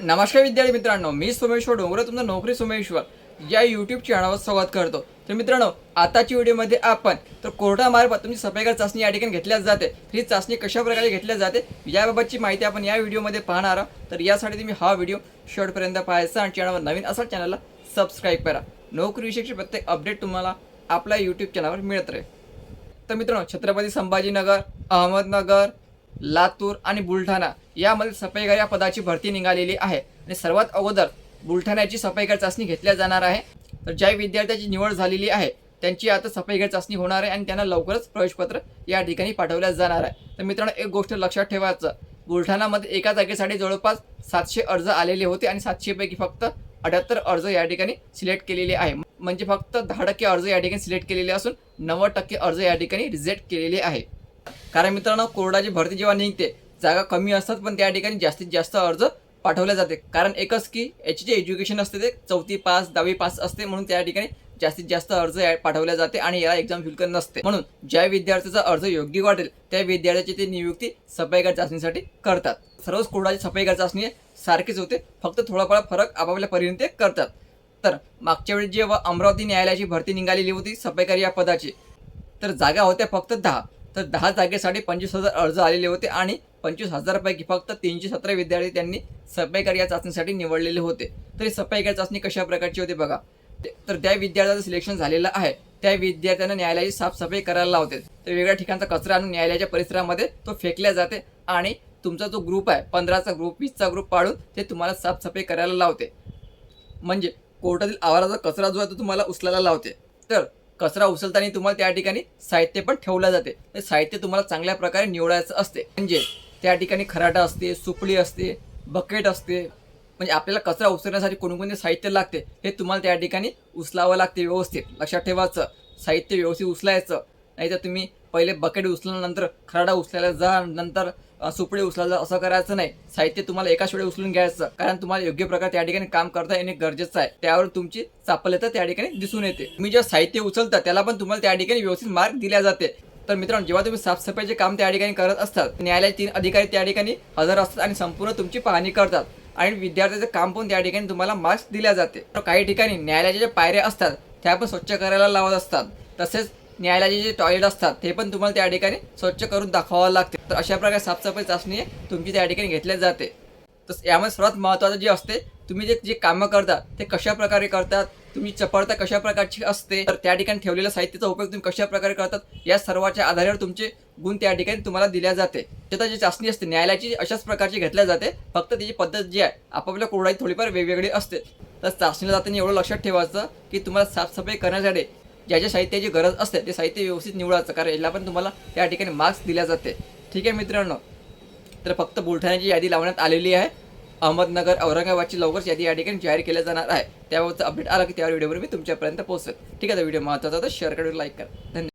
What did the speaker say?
नमस्कार विद्यार्थी मित्रांनो मी सोमेश्वर डोंगरे तुमचं नोकरी सोमेश्वर. या यूट्यूब चॅनलवर स्वागत करतो. तर मित्रांनो आताच्या व्हिडिओमध्ये आपण तर कोर्टामार्फत तुमची सफाईकर चाचणी या ठिकाणी घेतल्या जाते. ही चाचणी कशा प्रकारे घेतल्या जाते याबाबतची माहिती आपण या व्हिडिओमध्ये पाहणार आहोत. तर यासाठी तुम्ही हा व्हिडिओ शेवटपर्यंत पाहायचा आणि चॅनलवर नवीन असाल चॅनलला सबस्क्राईब करा. नोकरीविषयीची प्रत्येक अपडेट तुम्हाला आपल्या यूट्यूब चॅनलवर मिळत राहील. तर मित्रांनो छत्रपती संभाजीनगर अहमदनगर लातूर आणि बुलढाणा यामध्ये सफाईगार या पदाची भरती निघालेली आहे. आणि सर्वात अगोदर बुलढाण्याची सफाईगार चाचणी घेतल्या जाणार आहे. तर ज्या विद्यार्थ्याची निवड झालेली आहे त्यांची आता सफाईगार चाचणी होणार आहे आणि त्यांना लवकरच प्रवेशपत्र या ठिकाणी पाठवल्या जाणार आहे. तर मित्रांनो एक गोष्ट लक्षात ठेवायचं. बुलढाणामध्ये एका जागेसाठी जवळपास सातशे अर्ज आलेले होते आणि सातशेपैकी फक्त अठ्याहत्तर अर्ज या ठिकाणी सिलेक्ट केलेले आहे. म्हणजे फक्त दहा टक्के अर्ज या ठिकाणी सिलेक्ट केलेले असून नव्वद टक्के अर्ज या ठिकाणी रिजेक्ट केलेले आहे. कारण मित्रांनो कोरडाची भरती जेव्हा निघते जागा कमी असतात पण त्या ठिकाणी जास्तीत जास्त अर्ज पाठवले जाते. कारण एकच की याची जे एज्युकेशन असते ते चौथी पास दहावी पास असते म्हणून त्या ठिकाणी जास्तीत जास्त अर्ज या- पाठवले जाते आणि याला एक्झाम शुल्क नसते. म्हणून ज्या विद्यार्थ्याचा अर्ज योग्य वाटेल त्या विद्यार्थ्याची ते नियुक्ती सफाईगार चाचणीसाठी करतात. सर्वच कोरडाची सफाईगार चाचणी सारखीच होते फक्त थोडाफार फरक आपापल्या परीने ते करतात. तर मागच्या वेळी जेव्हा अमरावती न्यायालयाची भरती निघालेली होती सफाईकार या पदाची तर जागा होत्या फक्त दहा. तर दहा जागेसाठी पंचवीस हजार अर्ज आलेले होते आणि पंचवीस हजारपैकी फक्त तीनशे सतरा विद्यार्थी त्यांनी सफाईकार या चाचणीसाठी निवडलेले होते. तर सफाईकार चाचणी कशा प्रकारची होती बघा. ते- तर त्या विद्यार्थ्याचं सिलेक्शन झालेलं आहे. त्या विद्यार्थ्यांना न्यायालयाची साफसफाई करायला लावते. तर वेगळ्या ठिकाणचा कचरा आणून न्यायालयाच्या परिसरामध्ये तो फेकल्या जाते आणि तुमचा जो ग्रुप आहे पंधराचा ग्रुप वीसचा ग्रुप पाडून ते तुम्हाला साफसफाई करायला लावते. म्हणजे कोर्टातील आवाराचा कचरा जो आहे तो तुम्हाला उचलायला लावते. तर कचरा उचलताना तुम्हाला त्या ठिकाणी साहित्य पण ठेवलं जाते. साहित्य तुम्हाला चांगल्या प्रकारे निवडायचं असते. म्हणजे त्या ठिकाणी खराटा असते सुपळी असते बकेट असते. म्हणजे आपल्याला कचरा उचलण्यासाठी कोणकोणते साहित्य लागते हे तुम्हाला त्या ठिकाणी उचलावं लागते व्यवस्थित. लक्षात ठेवायचं. साहित्य व्यवस्थित उचलायचं. नाहीतर तुम्ही पहिले बकेट उचलल्यानंतर खराडा उचलायला जा नंतर सुपडे उचलायला जा, असं करायचं नाही. साहित्य तुम्हाला एकाच वेळी उचलून घ्यायचं. कारण तुम्हाला योग्य प्रकारे त्या ठिकाणी काम करता येणे गरजेचं आहे. त्यावर तुमची चापल्यता त्या ठिकाणी दिसून येते. तुम्ही जे साहित्य उचलता त्याला पण तुम्हाला त्या ठिकाणी व्यवस्थित मार्क दिल्या जाते. तर मित्रांनो जेव्हा तुम्ही साफसफाईचे काम त्या ठिकाणी करत असतात न्यायालय तीन अधिकारी त्या ठिकाणी हजर असतात आणि संपूर्ण तुमची पाहणी करतात. आणि विद्यार्थ्याचं काम पण त्या ठिकाणी तुम्हाला मार्क्स दिल्या जाते. तर काही ठिकाणी न्यायालयाच्या ज्या पायऱ्या असतात त्या पण स्वच्छ करायला लावत असतात. तसेच न्यायालयाचे जे टॉयलेट असतात ते पण तुम्हाला त्या ठिकाणी स्वच्छ करून दाखवावं लागते. तर अशा प्रकारे साफसफाई चाचणी तुमची त्या ठिकाणी घेतल्या जाते. तर यामध्ये सर्वात महत्त्वाचं जे असते तुम्ही जे जे कामं करता ते कशा प्रकारे करतात तुम्ही चपळता कशा प्रकारची असते तर त्या ठिकाणी ठेवलेल्या साहित्याचा उपयोग तुम्ही कशा प्रकारे करतात या सर्वाच्या आधारावर तुमचे गुण त्या ठिकाणी तुम्हाला दिल्या जाते. त्याचा जी चाचणी असते न्यायालयाची अशाच प्रकारची घेतल्या जाते फक्त त्याची पद्धत जी आहे आपापल्या कोरडाई थोडीफार वेगवेगळी असते. तर चाचणीला जाताना एवढं लक्षात ठेवायचं की तुम्हाला साफसफाई करण्यासाठी ज्या ज्या साहित्याची गरज असते ते साहित्य व्यवस्थित निवडायचं. कारण याला पण तुम्हाला त्या ठिकाणी मार्क्स दिल्या जाते. ठीक आहे मित्रांनो? तर फक्त बुलढाण्याची यादी लावण्यात आलेली आहे. अहमदनगर औरंगाबादची लवकरच यादी या ठिकाणी जाहीर केल्या जाणार आहे. त्याबाबतचा अपडेट आला की त्यावर व्हिडिओवर मी तुमच्यापर्यंत पोहोचेल. ठीक आहे तर व्हिडिओ महत्त्वाचा तर शेअर करून लाईक करा. धन्यवाद.